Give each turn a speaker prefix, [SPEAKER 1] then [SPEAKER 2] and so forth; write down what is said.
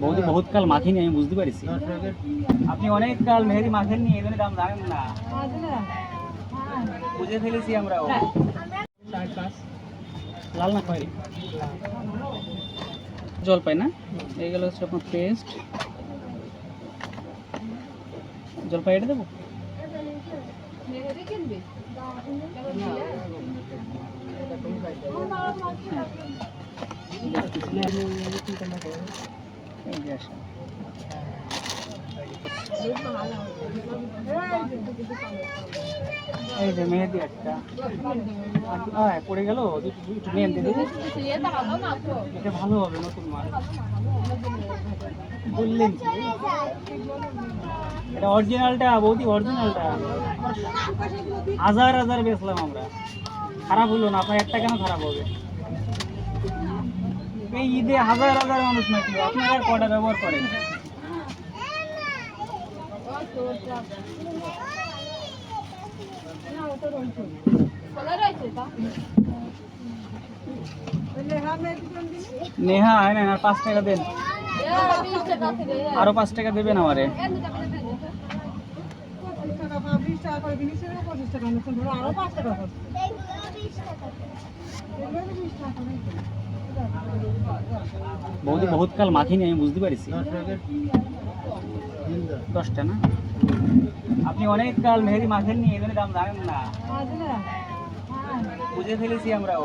[SPEAKER 1] বৌদি বহুত কাল মাখিনি আমি বুঝতে পারছি। আপনি অনেক কাল মেহেদি মাখেননি এই জন্য দাম জানেন না। বুঝে ফেলেছি আমরাও লাল না খয়েরি? জলপাই না? এইগুলো হচ্ছে আপনার পেস্ট জলপাই এটা দেবো? এই যে আসে। এই যে মেহেদি একটা হ্যাঁ পড়ে গেল? একটু দিদি এটা ভালো হবে নতুন মাল। বললেন এটা অরিজিনালটা বৌদি অরিজিনালটা হাজার হাজার বেচলাম আমরা। খারাপ হলো না আপনার একটা কেন খারাপ হবে? এই ঈদে হাজার হাজার মানুষ নাকি? আপনারা কটা ব্যবহার করেন? নেহা, হয় না পাঁচ টাকা দেন। আরও পাঁচ টাকা দেবেন আমারে। বৌদি বহুত কাল মাখিনি আমি বুঝতে পারিছি। দশটা না? আপনি অনেক কাল মেহেদি মাখেননি এই জন্য দাম জানেন না। বুঝে ফেলেছি আমরাও।